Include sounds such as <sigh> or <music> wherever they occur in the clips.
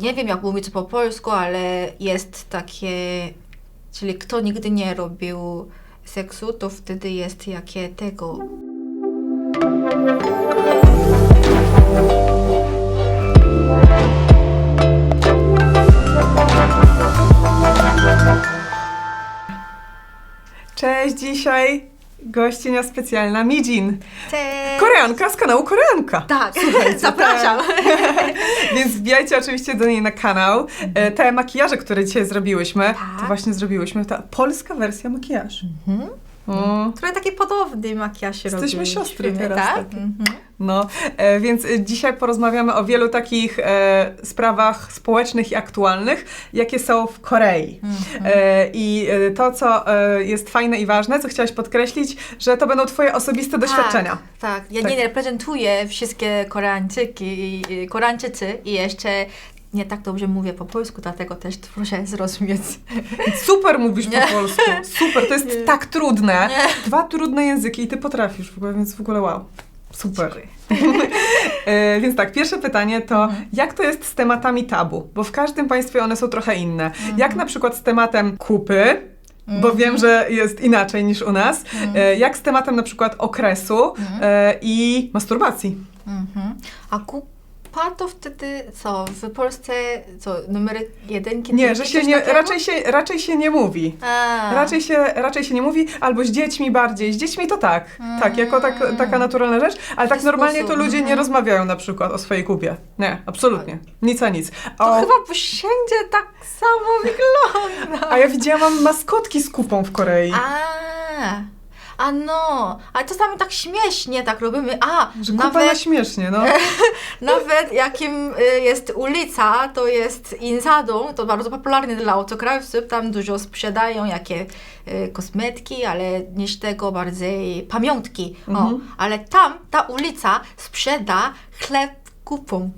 nie wiem jak mówić po polsku, ale jest takie, czyli kto nigdy nie robił seksu, to wtedy jest jakie tego. Cześć, dzisiaj gościnia specjalna Mijin. Cześć! Koreanka z kanału Koreanka. Tak, <laughs> zapraszam. <laughs> Więc wbijajcie oczywiście do niej na kanał. E, Te makijaże, które dzisiaj zrobiłyśmy, to Tak. właśnie zrobiłyśmy. Ta polska wersja makijażu. Mhm. O, Trochę taki podobny makijaż Jesteśmy robiłyśmy, siostry teraz tak? Mhm. No, e, więc e, dzisiaj porozmawiamy o wielu takich e, sprawach społecznych i aktualnych, jakie są w Korei. Mhm. E, I e, to, co e, jest fajne i ważne, co chciałaś podkreślić, że to będą Twoje osobiste doświadczenia. Tak, ja Tak. nie reprezentuję wszystkie Koreańczyki, Koreańczycy i jeszcze nie tak dobrze mówię po polsku, dlatego też proszę zrozumieć. <laughs> Super mówisz Nie. po polsku. Super, to jest Nie. tak trudne. Nie. Dwa trudne języki i ty potrafisz w ogóle, więc w ogóle wow. Super. <laughs> e, więc tak, pierwsze pytanie to, Mhm. jak to jest z tematami tabu? Bo w każdym państwie one są trochę inne. Mhm. Jak na przykład z tematem kupy, bo wiem, że jest inaczej niż u nas. Mhm. E, jak z tematem na przykład okresu e, i masturbacji? Mhm. A kupa to wtedy co? W Polsce co? Numer jeden? Nie, że się nie, raczej, się, raczej się nie mówi. A. Raczej się, raczej się nie mówi, albo z dziećmi bardziej. Z dziećmi to tak, tak, jako tak, taka naturalna rzecz, ale tak normalnie to sposób, ludzie nie mhm. rozmawiają na przykład o swojej kupie. Nie, absolutnie. Nic a nic. To O, chyba wszędzie tak samo wygląda. a ja widziałam maskotki z kupą w Korei. A, a no, ale czasami tak śmiesznie tak robimy. A, Że kupa na nawet, śmiesznie, no. <laughs> nawet jakim y, jest ulica, to jest Insadong, to bardzo popularny dla obcokrajowców, tam dużo sprzedają jakie y, kosmetyki, ale niż tego bardziej pamiątki. O, Mhm. ale tam ta ulica sprzeda chleb kupą.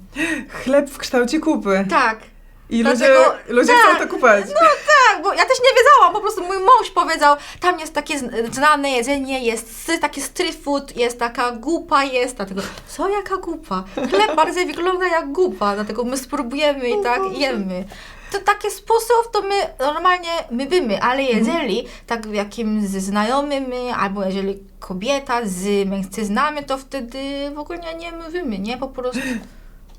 Chleb w kształcie kupy. Tak. I ludzie, ludzie tak. chcą to kupować. Tak, bo ja też nie wiedziałam, po prostu mój mąż powiedział, tam jest takie znane jedzenie, jest sy- taki street food, jest taka gupa, jest, dlatego, co jaka gupa? Chleb <laughs> bardziej wygląda jak gupa, dlatego my spróbujemy i tak jemy. To taki sposób to my normalnie my bymy, ale jeżeli tak w jakim ze znajomymi, albo jeżeli kobieta z mężczyznami, to wtedy w ogóle nie mówimy, nie? Po prostu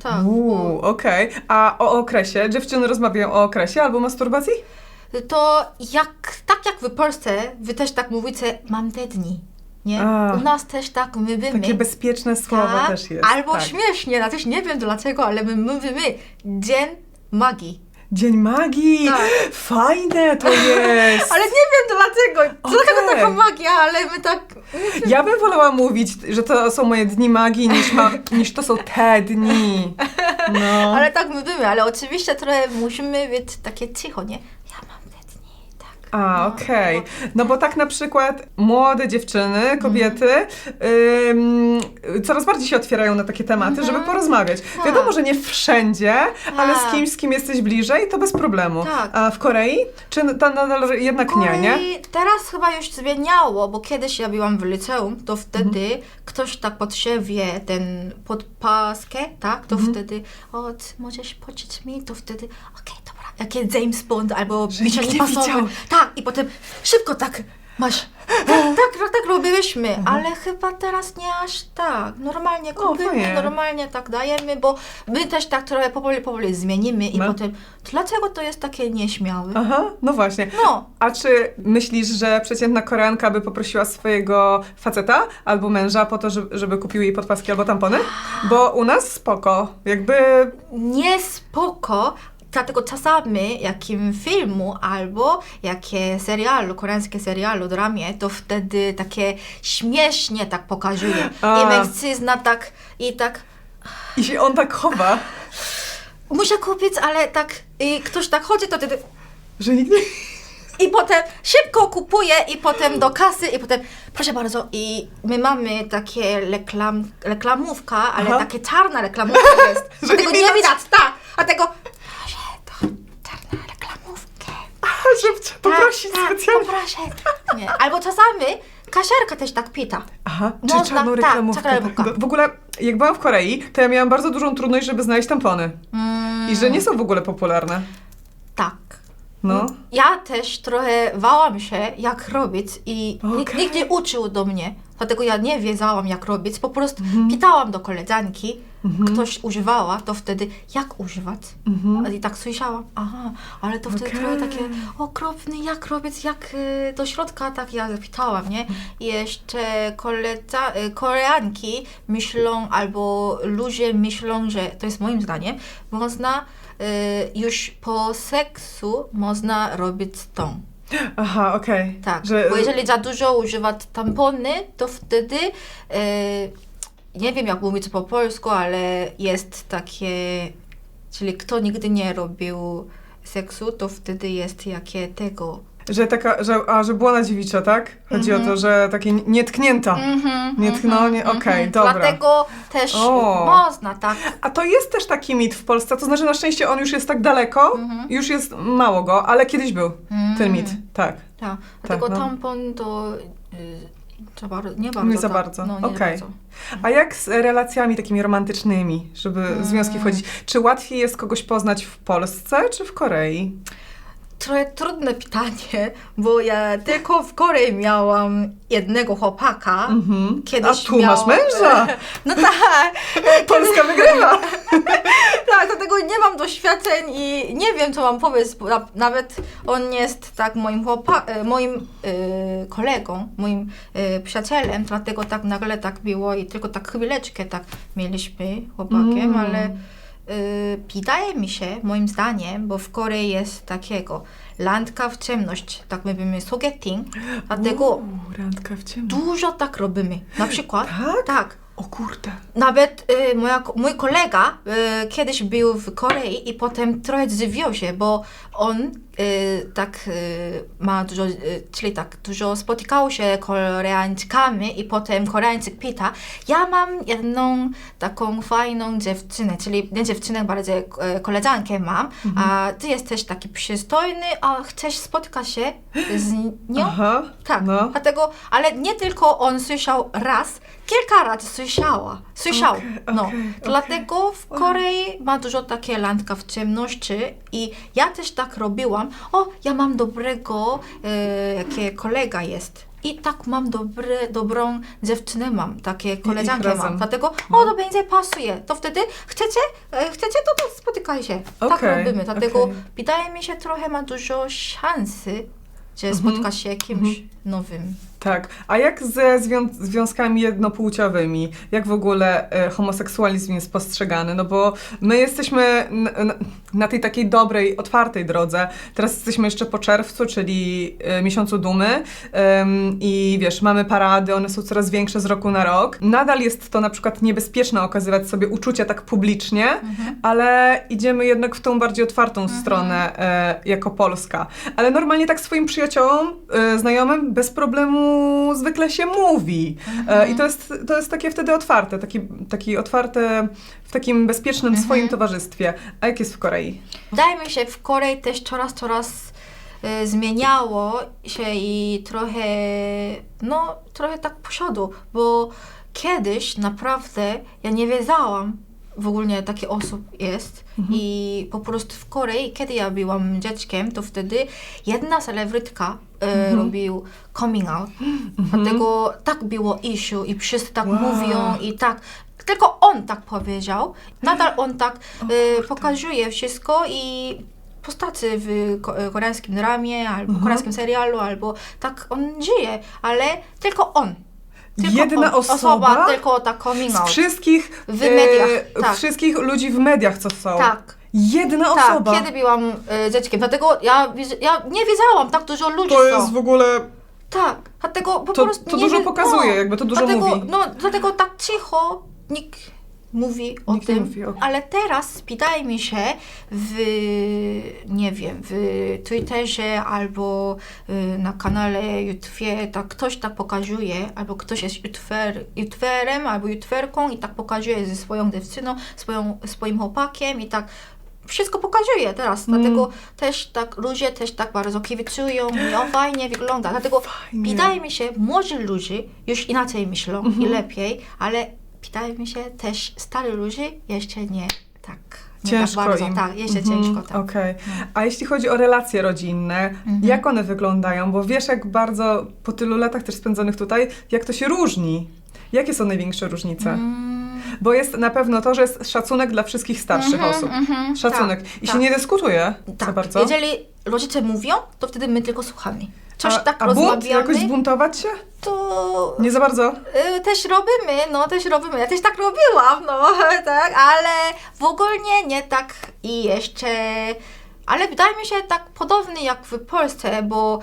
tak. Uuu, okej. A o okresie? Dziewczyny rozmawiają o okresie albo masturbacji? to jak, tak jak w Polsce, wy też tak mówicie, mam te dni, nie? A. U nas też tak mówimy. Takie bezpieczne słowa tak? też jest. Albo tak. śmiesznie, ja też nie wiem dlaczego, ale my mówimy Dzień Magii. Dzień magii! Tak. Fajne to <laughs> jest! Ale nie wiem dlaczego, Okej. dlaczego taka magia, ale my tak... Ja bym wolała mówić, że to są moje dni magii, niż, ma, <laughs> niż to są te dni. No. Ale tak mówimy, ale oczywiście trochę musimy być takie cicho, nie? Ja mam te dni, tak. A, okej. No bo tak na przykład młode dziewczyny, kobiety ym, coraz bardziej się otwierają na takie tematy, Mhm. żeby porozmawiać. Tak. Wiadomo, że nie wszędzie, ale z Tak. kimś, z kim jesteś bliżej, to bez problemu. Tak. A w Korei? Czy to nadal jednak nie, nie? Korei Teraz chyba już zmieniało, bo kiedyś ja byłam w liceum, to wtedy Mhm. ktoś tak pod siebie ten podpaskę, tak? To Mhm. wtedy, o, ty możesz poczuć mi, to wtedy, okej, jakie James Bond albo nikt nie. Tak, i potem szybko tak, masz. Tak, tak, tak robiliśmy, ale chyba teraz nie aż tak. Normalnie kupimy, fajnie. normalnie tak dajemy, bo my też tak trochę powoli, powoli zmienimy i No. potem, dlaczego to jest takie nieśmiałe? Aha, no właśnie. No, A czy myślisz, że przeciętna Koreanka by poprosiła swojego faceta albo męża po to, żeby, żeby kupił jej podpaski albo tampony? Bo u nas spoko. Jakby nie spoko, dlatego czasami jakim filmu albo jakie serialu, koreańskie serialu, dramie, to wtedy takie śmiesznie tak pokazuje. A. I mężczyzna tak i tak i się on tak chowa, muszę kupić, ale tak i ktoś tak chodzi, to wtedy że nikt nie... i potem szybko kupuje i potem do kasy i potem proszę bardzo i my mamy takie reklam, reklamówka, ale Aha. takie czarna reklamówka jest. <laughs> Że tego nie widać. tak. A tego proszę to czarna reklamówkę. Cię poprosić tak, specjalnie. Tak, poproszę. Nie. Albo czasami kasiarka też tak pyta. Aha, czy Można, czarną tak, reklamówkę. czarna reklamówka. W ogóle, jak byłam w Korei, to ja miałam bardzo dużą trudność, żeby znaleźć tampony. Mm, I że nie są w ogóle popularne. Tak. No. Ja też trochę bałam się, jak robić i nikt, Okej. nikt nie uczył do mnie, dlatego ja nie wiedziałam, jak robić. Po prostu Mhm. pytałam do koleżanki, ktoś używała, to wtedy jak używać? Mhm. I tak słyszałam, aha, ale to wtedy Okej. trochę takie okropne, jak robić, jak y, do środka, tak ja zapytałam, nie? I jeszcze koledza, y, Koreanki myślą, albo ludzie myślą, że, to jest moim zdaniem, można y, już po seksu można robić tą. Aha, okej. Tak, Że, bo jeżeli za dużo używa tampony, to wtedy, e, nie wiem jak mówić po polsku, ale jest takie, czyli kto nigdy nie robił seksu, to wtedy jest jakie tego. że taka, że, a, że błona dziewicza, tak? Chodzi Mhm. o to, że takie nietknięta. Mhm, Nie tknął, nie- okej, dobra. Dlatego też O. można, tak. A to jest też taki mit w Polsce, to znaczy na szczęście on już jest tak daleko, Mhm. już jest mało go, ale kiedyś był ten mit, tak. Tak, dlatego no. tampon to y, za bardzo, nie bardzo. Nie za tak. bardzo, No, okej. bardzo. A jak z relacjami takimi romantycznymi, żeby Mm. związki wchodzić? Czy łatwiej jest kogoś poznać w Polsce czy w Korei? Trochę trudne pytanie, bo ja tylko w Korei miałam jednego chłopaka. Mhm. Kiedyś A tu miał- masz męża! <laughs> No tak, Polska wygrywa! <laughs> tak, dlatego nie mam doświadczeń i nie wiem, co mam powiedzieć. bo na- Nawet on jest tak moim, chłopa- e, moim e, kolegą, moim e, przyjacielem, dlatego tak nagle tak było i tylko tak chwileczkę tak mieliśmy chłopakiem, Mm. ale y, wydaje mi się, moim zdaniem, bo w Korei jest takiego randka w ciemność, tak mówimy sogetting, dlatego Uuu, randka w ciemno. dużo tak robimy. Na przykład, Tak? tak, O kurde. nawet y, moja, mój kolega y, kiedyś był w Korei i potem trochę zdziwił się, bo on y, tak y, ma dużo, y, czyli tak dużo spotykał się Koreańczykami i potem Koreańczyk pyta, ja mam jedną taką fajną dziewczynę, czyli nie dziewczynę, bardziej e, koleżankę mam, a ty jesteś taki przystojny, a chcesz spotkać się z nią? Aha. Tak, No. dlatego, ale nie tylko on słyszał raz, kilka razy słyszała, słyszał. Okej, no. okej. Dlatego w Korei ma dużo takie randka w ciemności i ja też tak robiłam. O, ja mam dobrego, e, jakie kolega jest. I tak mam dobry, dobrą dziewczynę mam, takie koleżankę mam. Dlatego, No. o, to będzie pasuje. To wtedy chcecie, e, chcecie, to, to spotykaj się. Tak robimy. Dlatego wydaje mi się trochę ma dużo szansy, że Mhm. spotka się kimś nowym. Tak. A jak ze zwią- związkami jednopłciowymi? Jak w ogóle e, homoseksualizm jest postrzegany? No bo my jesteśmy na, tej takiej dobrej, otwartej drodze. Teraz jesteśmy jeszcze po czerwcu, czyli e, miesiącu dumy i wiesz, mamy parady, one są coraz większe z roku na rok. Nadal jest to na przykład niebezpieczne okazywać sobie uczucia tak publicznie, ale idziemy jednak w tą bardziej otwartą stronę e, jako Polska. Ale normalnie tak swoim przyjaciołom, e, znajomym bez problemu zwykle się mówi. E, I to jest, to jest takie wtedy otwarte, taki, taki otwarte w takim bezpiecznym swoim towarzystwie. A jak jest w Korei? Wydaje mi się, w Korei też coraz, coraz e, zmieniało się i trochę, no, trochę tak posiadło, bo kiedyś naprawdę ja nie wiedziałam, w ogóle takie osób jest. I po prostu w Korei, kiedy ja byłam dzieckiem, to wtedy jedna celebrytka e, robił coming out, dlatego tak było issue i wszyscy tak Wow. mówią i tak, tylko on tak powiedział, nadal on tak e, pokazuje wszystko i postaci w e, koreańskim dramie, albo Mhm. koreańskim serialu, albo tak on żyje, ale tylko on. Tylko Jedna on. osoba? tylko tak coming Z out. wszystkich, W mediach, e, tak. wszystkich ludzi w mediach, co są. Tak, Jedna tak, osoba. kiedy byłam e, dzieckiem, dlatego ja, ja nie wiedziałam, tak dużo ludzi To jest w ogóle. Tak, dlatego po To, prostu to nie dużo wie- pokazuje, no, jakby to dużo dlatego, mówi. No, dlatego tak cicho nikt mówi o Nikt tym, mówi, ale teraz mi się w, nie wiem, w Twitterze albo y, na kanale YouTube, tak ktoś tak pokazuje, albo ktoś jest youtuber, youtuberem albo youtuberką i tak pokazuje ze swoją dziewczyną, swoją, swoim chłopakiem i tak wszystko pokazuje teraz, Mm. dlatego też tak ludzie też tak bardzo kibicują, no fajnie wygląda, dlatego <gasps> Fajnie. mi się, młodzi ludzie już inaczej myślą Mhm. i lepiej, ale wydaje mi się też stary ludzie jeszcze nie tak Nie Ciężko tak bardzo, im. tak, jeszcze Mhm, ciężko, tak. Okej. A jeśli chodzi o relacje rodzinne, Mhm. jak one wyglądają? Bo wiesz, jak bardzo po tylu latach też spędzonych tutaj, jak to się różni? Jakie są największe różnice? Mm, Bo jest na pewno to, że jest szacunek dla wszystkich starszych mhm, osób. mhm, Szacunek. tak, I tak. się nie dyskutuje za Tak, bardzo. jeżeli rodzice mówią, to wtedy my tylko słuchamy. Coś a, tak a bunt? rozmawiamy, Jakoś zbuntować się? to Nie za bardzo? y, też robimy, no też robimy. Ja też tak robiłam, no <laughs> tak, ale w ogóle nie tak i jeszcze... Ale wydaje mi się tak podobny jak w Polsce, bo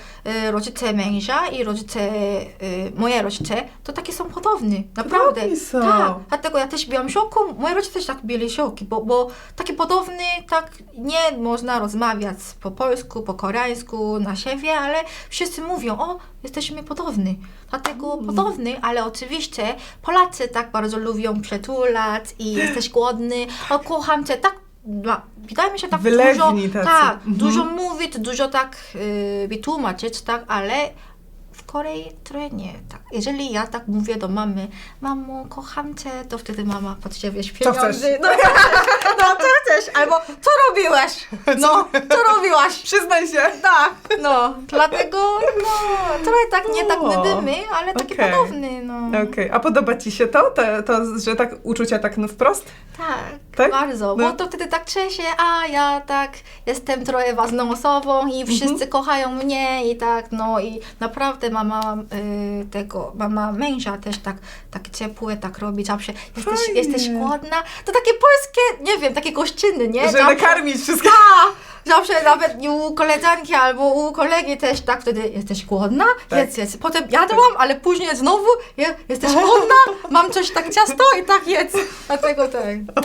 y, rodzice męża i rodzice, y, moje rodzice, to takie są podobni, naprawdę. Podobni są. Tak, dlatego ja też byłam w szoku, moi rodzice też tak byli w szoku, bo, bo takie podobny, tak nie można rozmawiać po polsku, po koreańsku na siebie, ale wszyscy mówią, o, jesteśmy podobni. Dlatego Mm. podobny, ale oczywiście Polacy tak bardzo lubią przytulać i jesteś głodny, o, kocham cię, tak no, wydaje mi się tak Wylewni dużo, tacy. tak, Mhm. dużo mówić, dużo tak y, wytłumaczyć, tak, ale w Korei trochę nie, tak. Jeżeli ja tak mówię do mamy, mamo, kocham cię, to wtedy mama pod siebie śpiewa. Co chcesz? No, <laughs> no, co chcesz? Albo, co robiłeś? <laughs> No, co robiłaś? Przyznaj się! Tak, no, dlatego, no, trochę tak, nie tak my O, bymy, ale taki okej. podobny, no. Okej, a podoba Ci się to, to, to, że tak uczucia tak no wprost? Tak, Tak? bardzo, No. bo to wtedy tak czuję się, a ja tak jestem trochę ważną osobą i wszyscy Mhm. kochają mnie i tak, no i naprawdę mama y, tego, mama męża też tak, tak ciepłe tak robi zawsze, jesteś, Fajnie. jesteś głodna, to takie polskie, nie wiem, takie gościny, nie? Że nakarmić wszystko. tak, zawsze nawet u koleżanki albo u kolegi też tak wtedy jesteś głodna? Tak. Jedz, jedz. Potem jadłam, ale później znowu je, jesteś głodna? Mam coś tak ciasto i tak jedz. Dlatego tak. No,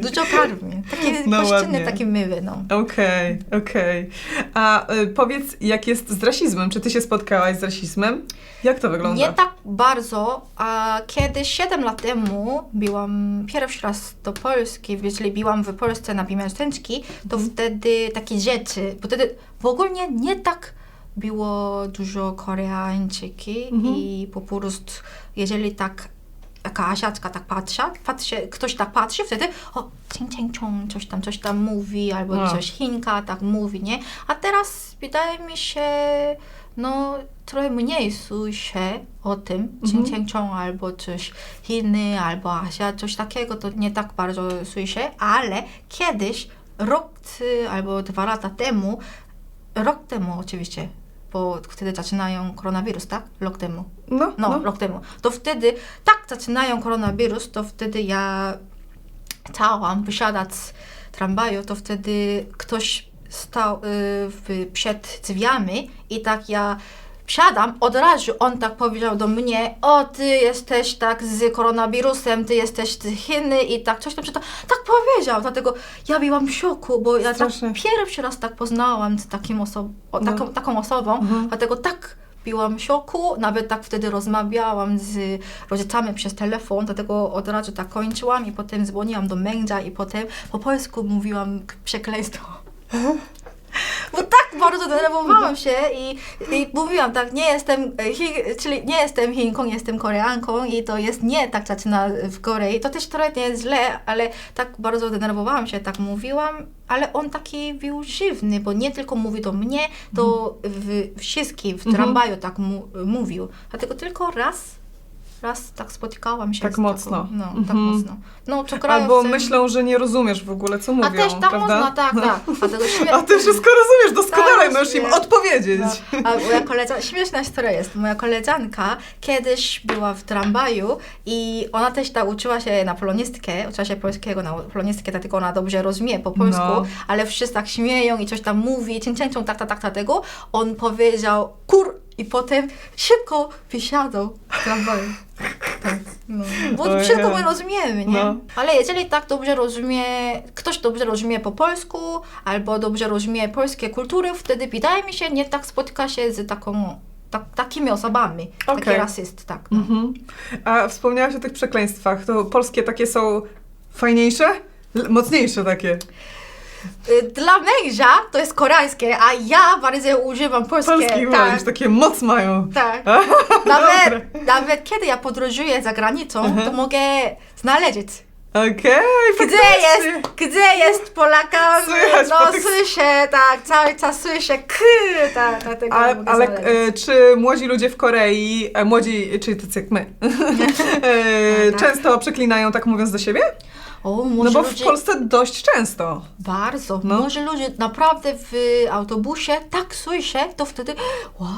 dużo karmi. Takie No ładnie. takie miłe, no. Okej, okej. A y, powiedz, jak jest z rasizmem? Czy Ty się spotkałaś z rasizmem? Jak to wygląda? Nie tak bardzo, a kiedy 7 lat temu byłam pierwszy raz do Polski, jeżeli byłam w Polsce na Pimenstęczki, to Mhm. wtedy takie rzeczy, bo wtedy w ogóle nie tak było dużo Koreańczyki Mhm. i po prostu jeżeli tak jaka Asiatka tak patrzy, patrzy, ktoś tak patrzy, wtedy o, cing, cing, coś tam, coś tam mówi, albo No. coś Chinka tak mówi, nie? A teraz wydaje mi się, no trochę mniej słyszę o tym, Mhm. cing, cing, albo coś Chiny, albo Asia, coś takiego, to nie tak bardzo słyszę, ale kiedyś, rok czy albo dwa lata temu, rok temu oczywiście, bo wtedy zaczynają koronawirus, tak? Rok temu. No, No, no. rok temu. To wtedy, tak zaczynają koronawirus, to wtedy ja chciałam wysiadać z tramwaju, to wtedy ktoś stał y, w, przed drzwiami i tak ja wsiadam, od razu on tak powiedział do mnie, o ty jesteś tak z koronawirusem, ty jesteś z Chiny i tak coś tam, czy to, tak powiedział, dlatego ja byłam w szoku, bo ja tak Strasznie. pierwszy raz tak poznałam z takim oso- o, No. taką, taką osobą, Mhm. dlatego tak byłam w szoku, nawet tak wtedy rozmawiałam z rodzicami przez telefon, dlatego od razu tak kończyłam i potem dzwoniłam do męża i potem po polsku mówiłam k- przekleństwo. Bo tak bardzo denerwowałam się i, i mówiłam tak, nie jestem, e, Chi, czyli nie jestem Chinką, jestem Koreanką i to jest nie tak zaczyna w Korei. To też trochę nie jest źle, ale tak bardzo denerwowałam się, tak mówiłam, ale on taki był dziwny, bo nie tylko mówi do mnie, to w, wszystkim w Mhm. tramwaju tak mu, mówił. Dlatego tylko raz, raz tak spotykałam się Tak z mocno. Taką, no, tak Mhm. mocno. No, co Albo myślą, że nie rozumiesz w ogóle, co mówią, A też tak prawda? można, tak, tak. A tego <laughs> śmie- A ty wszystko rozumiesz doskonale, Tak, możesz im odpowiedzieć. No, a moja koleżanka, śmieszna historia jest. Moja koleżanka kiedyś była w tramwaju i ona też tak uczyła się na polonistkę, uczyła się polskiego na polonistkę, dlatego ona dobrze rozumie po polsku, No. ale wszyscy tak śmieją i coś tam mówi, cięcięcią, tak, tak, tak, tak, tego. On powiedział kur i potem szybko wysiadał z tramwaju. Tak, no. Bo Ojej. wszystko my rozumiemy, nie? No. Ale jeżeli tak dobrze rozumie, ktoś dobrze rozumie po polsku, albo dobrze rozumie polskie kultury, wtedy wydaje mi się, nie tak spotyka się z taką, tak, takimi osobami. Taki Okej. rasyst, tak. No. Mhm. A wspomniałaś o tych przekleństwach, to polskie takie są fajniejsze? Mocniejsze takie. Y, Dla męża to jest koreańskie, a ja bardziej używam polskie. Polski tak. takie moc mają. Tak. <laughs> Nawet, nawet kiedy ja podróżuję za granicą, Mhm. to mogę znaleźć. Okej, Gdzie jest, gdzie jest Polakami? Słychać no tych- słyszę, tak, cały czas słyszę k, tak, dlatego Ale, mogę ale znaleźć. e, czy młodzi ludzie w Korei, e, młodzi, czyli tacy jak my, <laughs> e, Tak. często przeklinają tak mówiąc do siebie? O, No może bo ludzie... w Polsce dość często. Bardzo. No. Może ludzie naprawdę w autobusie tak słyszę, to wtedy wow,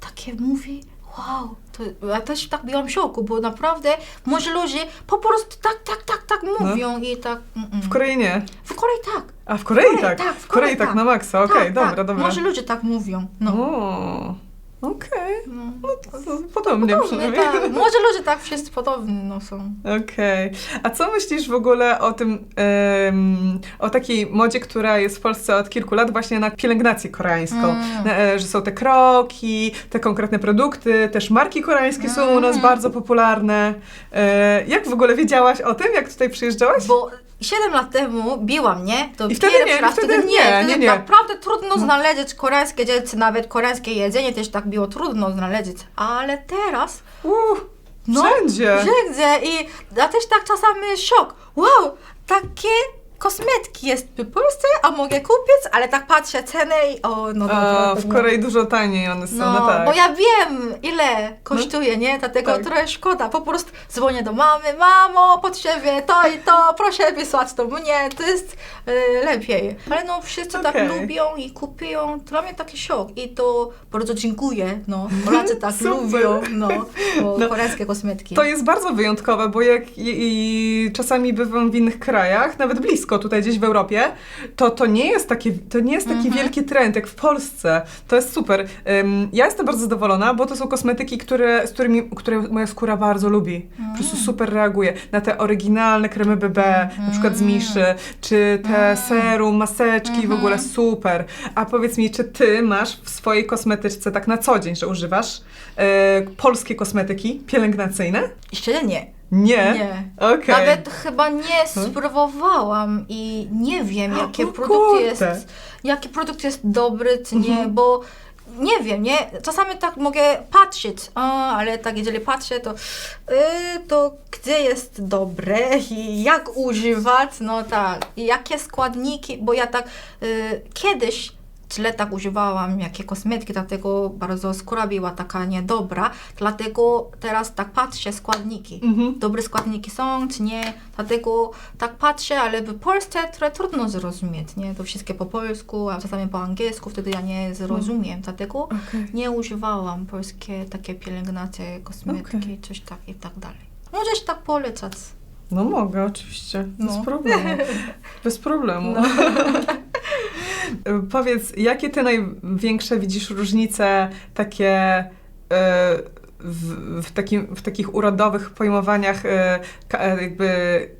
takie mówi, wow. To, ja też tak byłam w szoku, bo naprawdę może ludzie po prostu tak, tak, tak, tak mówią i tak... Mm, mm. W Korei nie. w Korei tak. A w Korei Korei, tak. tak, w Korei tak, na maksa, okej, tak, dobra, tak. dobra. Może ludzie tak mówią. No. O, okej. no. No, to, to podobnie przynajmniej. tak. <laughs> Może ludzie tak wszyscy podobni no, są. Okej. A co myślisz w ogóle o tym, em, o takiej modzie, która jest w Polsce od kilku lat właśnie na pielęgnację koreańską? Mm. Na, e, że są te kroki, te konkretne produkty, też marki koreańskie są u nas Mm. bardzo popularne. E, jak w ogóle wiedziałaś o tym, jak tutaj przyjeżdżałaś? Bo 7 lat temu biłam, nie? To I wtedy pierwszy nie, raz, wtedy wtedy nie, nie, wtedy nie, nie. naprawdę trudno znaleźć koreańskie dzieci, nawet koreańskie jedzenie też tak było trudno znaleźć. Ale teraz, Uh, No, wszędzie. wszędzie i ja też tak czasami szok. Wow, takie kosmetki jest w Polsce, a mogę kupić, ale tak patrzę cenę i o, no dobra. A, w. Korei dużo taniej one są, no, No, tak. bo ja wiem, ile kosztuje, nie? Dlatego tak. trochę szkoda. Po prostu dzwonię do mamy, mamo, potrzebuję to i to, proszę wysłać to mnie, to jest e, lepiej. Ale no, wszyscy Okej. tak lubią i kupują. Dla mnie taki szok i to bardzo dziękuję, no. Polacy tak <laughs> lubią, no, No. koreańskie kosmetki. To jest bardzo wyjątkowe, bo jak i, i czasami bywam w innych krajach, nawet blisko, tutaj gdzieś w Europie, to to nie jest, takie, to nie jest taki Mhm. wielki trend jak w Polsce. To jest super. Ym, ja jestem bardzo zadowolona, bo to są kosmetyki, które, z którymi, które moja skóra bardzo lubi. Po prostu Mm. super reaguje na te oryginalne kremy BB, na przykład z Miszy, czy te Mm. serum, maseczki, w ogóle Mhm. super. A powiedz mi, czy ty masz w swojej kosmetyczce tak na co dzień, że używasz e, polskie kosmetyki pielęgnacyjne? Szczerze nie. Nie. Nie. Okej. Nawet chyba nie Hmm? spróbowałam i nie wiem, jaki O produkt kurde. jest, jaki produkt jest dobry, czy nie, Mhm. bo nie wiem, nie? Czasami tak mogę patrzeć, ale tak jeżeli patrzę, to, yy, to gdzie jest dobre i jak używać, no tak, i jakie składniki, bo ja tak yy, kiedyś źle tak używałam, jakie kosmetki, dlatego bardzo skóra była taka niedobra, dlatego teraz tak patrzę składniki Mhm. dobre składniki są, czy nie. Dlatego tak patrzę, ale w Polsce trochę trudno zrozumieć, nie? To wszystkie po polsku, a czasami po angielsku, wtedy ja nie zrozumiem. Dlatego Okej. nie używałam polskie takie pielęgnacje, kosmetyki, Okej. coś tak i tak dalej. Możesz tak polecać. No mogę, oczywiście. Bez No. problemu. <laughs> Bez problemu. No. <laughs> Powiedz, jakie ty największe widzisz różnice takie e, w, w, takim, w takich urodowych pojmowaniach e, ka, e, jakby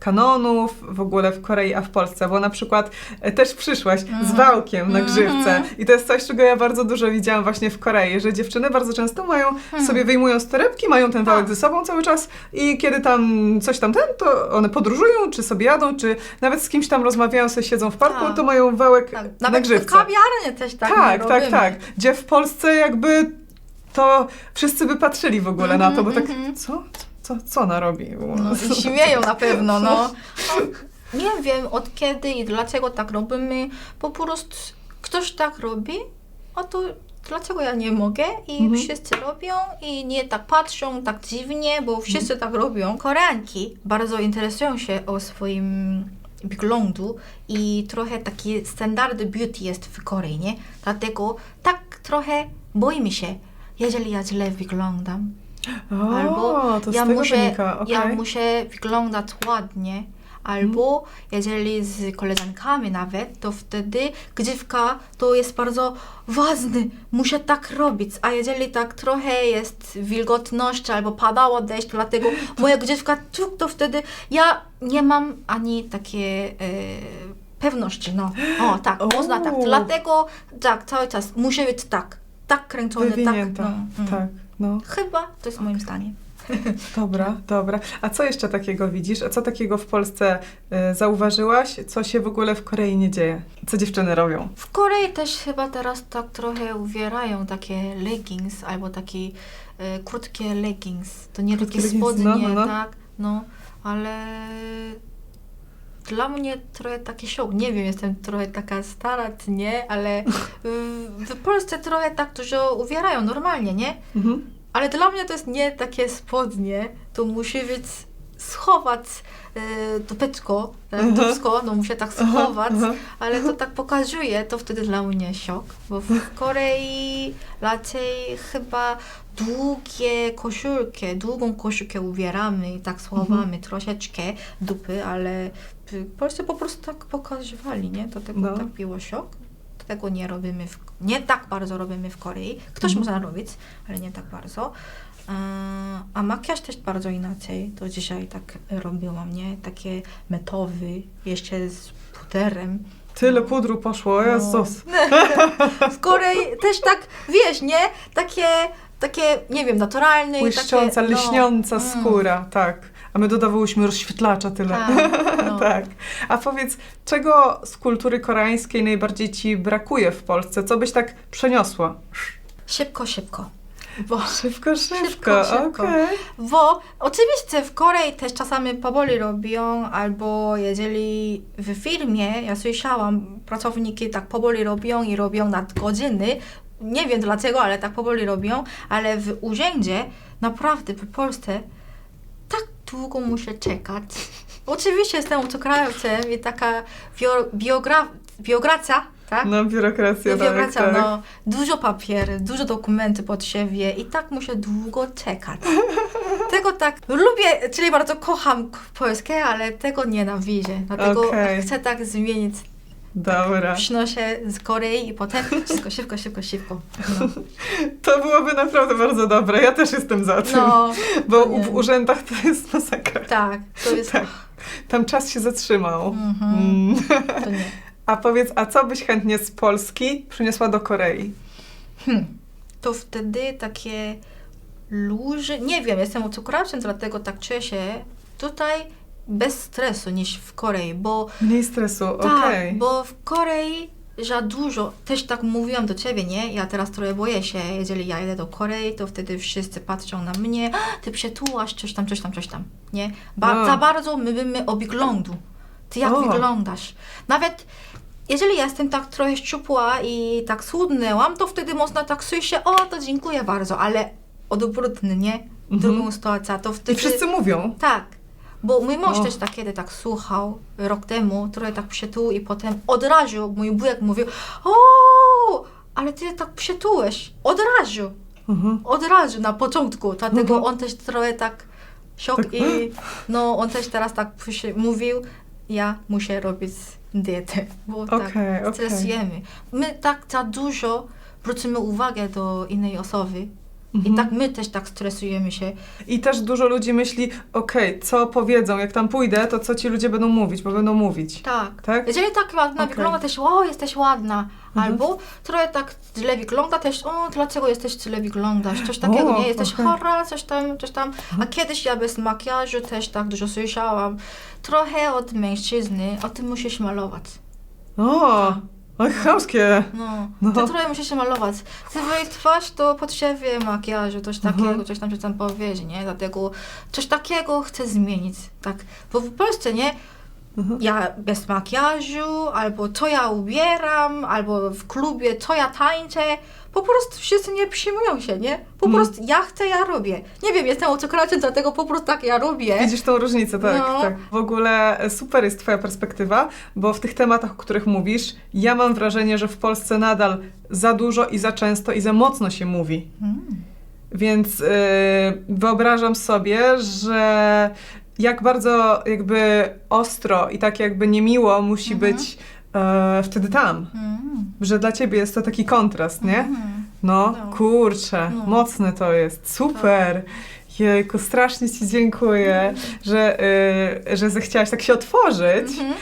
kanonów w ogóle w Korei, a w Polsce? Bo na przykład e, też przyszłaś z Mhm. wałkiem na Mhm. grzywce i to jest coś, czego ja bardzo dużo widziałam właśnie w Korei, że dziewczyny bardzo często mają, Hmm. sobie wyjmują z torebki, mają ten wałek Tak. ze sobą cały czas i kiedy tam coś tam ten, to one podróżują, czy sobie jadą, czy nawet z kimś tam rozmawiają, sobie siedzą w parku, Tak. to mają wałek Tak. na Nawet w grzywce. kawiarni też tak tak, tak, tak. Gdzie w Polsce jakby to wszyscy by patrzyli w ogóle na to, bo tak, Mhm, co? Co, co ona robi? No, i śmieją na pewno, no. no. Nie wiem od kiedy i dlaczego tak robimy. Po prostu ktoś tak robi, a to dlaczego ja nie mogę? I Mhm. wszyscy robią i nie tak patrzą tak dziwnie, bo wszyscy tak robią. Koreanki bardzo interesują się o swoim wyglądu i trochę takie standardy beauty jest w Korei, nie? Dlatego tak trochę boimy się, jeżeli ja źle wyglądam. O, Albo to ja muszę, okej. ja muszę wyglądać ładnie. Albo jeżeli z koleżankami nawet, to wtedy grzywka to jest bardzo ważny, muszę tak robić. A jeżeli tak trochę jest wilgotność albo padało deszcz, dlatego <laughs> moja grzywka tu, to wtedy ja nie mam ani takie e, pewności. No, o tak, O. można tak. Dlatego tak, cały czas muszę być tak, tak kręcony, tak. Wywinięta, No, mm. tak, no. Chyba to jest moim zdaniem. <laughs> Dobra, dobra. A co jeszcze takiego widzisz? A co takiego w Polsce y, zauważyłaś? Co się w ogóle w Korei nie dzieje? Co dziewczyny robią? W Korei też chyba teraz tak trochę uwierają takie leggings albo takie e, krótkie leggings. To nie Krótkie takie leggings, spodnie, no, no, no. tak? No, ale dla mnie trochę taki szok. Nie wiem, jestem trochę taka stara, czy nie, ale w, w Polsce trochę tak dużo uwierają normalnie, nie? Mhm. Ale dla mnie to jest nie takie spodnie, to musi być schować e, dupeczko, tak, Mhm. dupsko, no muszę tak schować, ale to tak pokazuje, to wtedy dla mnie szok, bo w <laughs> Korei raczej chyba długie koszulki, długą koszulkę ubieramy i tak schowamy troszeczkę dupy, ale w Polsce po prostu tak pokazywali, nie? To tego No. tak było szok. Tego nie robimy, w, nie tak bardzo robimy w Korei. Ktoś Mhm. może robić, ale nie tak bardzo. A makijaż też bardzo inaczej. To dzisiaj tak robiłam, nie? Takie metowy, jeszcze z puderem. Tyle pudru poszło, No. Jezus. <laughs> W Korei też tak, wiesz, nie? Takie, takie nie wiem, naturalne. Błyszcząca, takie, no, lśniąca mm, skóra, tak. A my dodawałyśmy rozświetlacza tyle. Tak, <laughs> no. tak. A powiedz, czego z kultury koreańskiej najbardziej ci brakuje w Polsce? Co byś tak przeniosła? Szybko, szybko. Bo Szybko, szybko, Szybko, szybko. okej. Bo oczywiście w Korei też czasami powoli robią, albo jeżeli w firmie, ja słyszałam, pracowniki tak powoli robią i robią nadgodziny, nie wiem dlaczego, ale tak powoli robią, ale w urzędzie naprawdę w Polsce tak długo muszę czekać. Oczywiście jestem autokrajowcem i taka bio, biogra, tak? No, biurokracja, tak, Biurokracja, tak. no, dużo papieru, dużo dokumentów pod siebie i tak muszę długo czekać. <laughs> Tego tak lubię, czyli bardzo kocham Polskę, ale tego nienawidzę. Dlatego Okej. chcę tak zmienić. Dobra. Przynoszę z Korei i potem szybko, szybko, szybko, szybko. No, <laughs> To byłoby naprawdę bardzo dobre. Ja też jestem za tym. no bo nie. w urzędach to jest masakra. tak, to jest... Tak. Tam czas się zatrzymał. Mhm, Mm. to nie. A powiedz, a co byś chętnie z Polski przyniosła do Korei? Hmm. To wtedy takie luży, nie wiem, jestem autokrawcem, dlatego tak czuję się tutaj bez stresu niż w Korei, bo Mniej stresu, Tak, okej. bo w Korei za dużo, też tak mówiłam do ciebie, nie? Ja teraz trochę boję się, jeżeli ja jedę do Korei, to wtedy wszyscy patrzą na mnie, "A, ty przetułaś, coś tam, coś tam, coś tam, nie? Ba- A. za bardzo my my o wyglądu. Ty jak O. wyglądasz? Nawet jeżeli jestem tak trochę szczupła i tak schudnęłam, to wtedy można tak słyszeć, o to dziękuję bardzo, ale odwrotnie, nie? Drugą sytuację, to wtedy... I wszyscy mówią. Tak, bo mój mąż O. też tak kiedy tak słuchał rok temu, trochę tak przytuł i potem od razu mój wujek mówił, o, ale ty tak przytułeś, od razu, Mhm. od razu na początku, dlatego Mhm. on też trochę tak szok Tak. i no on też teraz tak mówił, ja muszę robić dietę, bo tak Okej, okej. stresujemy. My tak za dużo zwrócimy uwagę do innej osoby Mhm. i tak my też tak stresujemy się, I też dużo ludzi myśli, okej, co powiedzą, jak tam pójdę, to co ci ludzie będą mówić, bo będą mówić. Tak. Tak? Jeżeli tak ładna Okej. wygląda też, o, jesteś ładna. Mhm. Albo trochę tak źle wygląda też, o, dlaczego jesteś źle wyglądasz? Coś takiego, O, nie? Jesteś okej. chora, coś tam, coś tam. A Mhm. kiedyś ja bez makijażu też tak dużo słyszałam. Trochę od mężczyzny, o tym musisz malować. O, oj, chamskie. No, No. ty trochę musisz się malować. Twoja twarz to potrzebuje makijażu, coś takiego, Mhm. coś tam, coś tam powiedzieć, nie? Dlatego coś takiego chcę zmienić, tak. Bo w Polsce, nie? Mhm. Ja bez makijażu, albo co ja ubieram, albo w klubie co ja tańczę, po prostu wszyscy nie przyjmują się, nie? Po Mhm. prostu ja chcę, ja robię. Nie wiem, jestem autokratem, dlatego po prostu tak ja robię. Widzisz tą różnicę, tak, No. tak. W ogóle super jest twoja perspektywa, bo w tych tematach, o których mówisz, ja mam wrażenie, że w Polsce nadal za dużo i za często i za mocno się mówi. Mm. Więc yy, wyobrażam sobie, że jak bardzo jakby ostro i tak jakby niemiło musi Mhm. być e, wtedy tam. Mm. Że dla ciebie jest to taki kontrast, nie? Mm. No, No. kurczę, No. mocne to jest. Super. Jejku, strasznie Ci dziękuję, że, y, że zechciałaś tak się otworzyć, Mhm.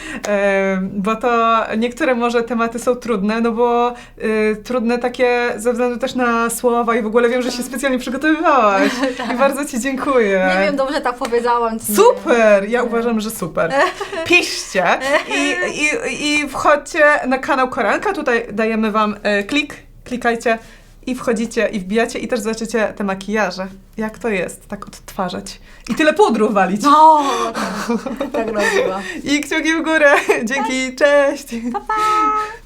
y, bo to niektóre może tematy są trudne, no bo y, trudne takie ze względu też na słowa i w ogóle wiem, że się specjalnie przygotowywałaś <laughs> i bardzo Ci dziękuję. Tak. Nie wiem, dobrze tak powiedziałam. nie. Super! Ja uważam, że super. <laughs> Piszcie i, i, i wchodźcie na kanał Koranka. Tutaj dajemy Wam e, klik. Klikajcie, i wchodzicie i wbijacie i też zobaczycie te makijaże. Jak to jest, tak odtwarzać. I tyle pudru walić. No, tak, tak robiła. <laughs> I kciuki w górę. Dzięki, cześć. Pa, pa!